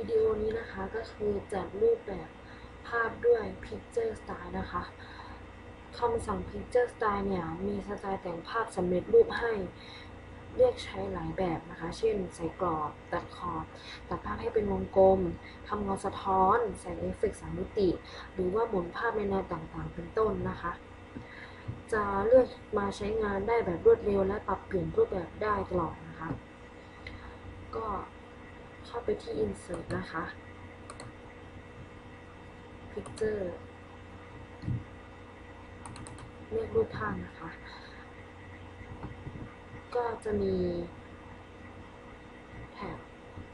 วิดีโอนี้นะคะก็คือจัดรูปแบบภาพด้วย Picture Style นะคะคำสั่ง Picture Style เนี่ย มีสไตล์แต่งภาพสำเร็จรูปให้เลือกใช้หลายแบบนะคะ เช่น ใส่กรอบ ตัดขอบ ตัดภาพให้เป็นวงกลม ทำเงาสะท้อน ใส่เอฟเฟกต์สามมิติ หรือว่าหมุนภาพในแนวต่างๆ เป็นต้นนะคะ จะเลือกมาใช้งานได้แบบรวดเร็วและปรับเปลี่ยนรูปแบบได้ตลอดนะคะาไปที่ insert นะคะ picture เลือกรูปภาพนะคะ ก็จะมีแท็บ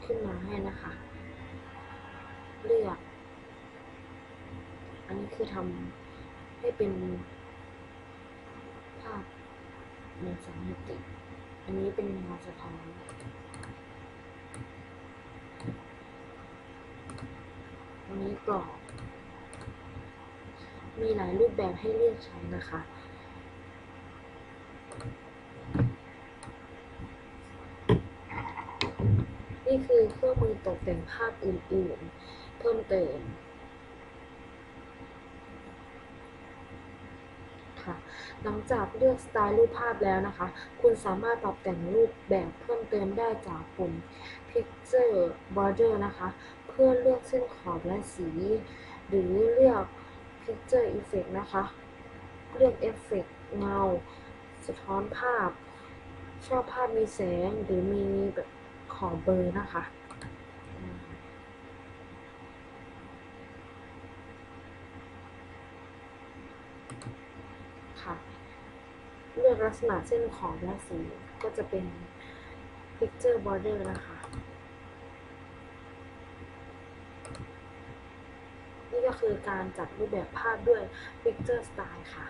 ขึ้นมาให้นะคะ เลือก อันนี้คือทำให้เป็นภาพในสามมิติ อันนี้เป็นเงาสะท้อน อันนี้ กรอบมีหลายรูปแบบให้เลือกใช้นะคะ นี่คือเครื่องมือตกแต่งภาพอื่นๆ เพิ่มเติม ค่ะ หลังจากเลือกสไตล์รูปภาพแล้วนะคะ คุณสามารถปรับแต่งรูปแบบเพิ่มเติมได้จากปุ่ม Picture Border นะคะ เพื่อเลือกเส้นขอบและสี หรือเลือก Picture Effect นะคะ เลือกเอฟเฟกต์เงา สะท้อนภาพ ชอบภาพมีแสงหรือมีแบบขอบเบลอร์นะคะอืมค่ะ เลือกลักษณะเส้นขอบและสีก็จะเป็น picture border นะคะ นี่ก็คือการจัดรูปแบบภาพด้วย picture style ค่ะ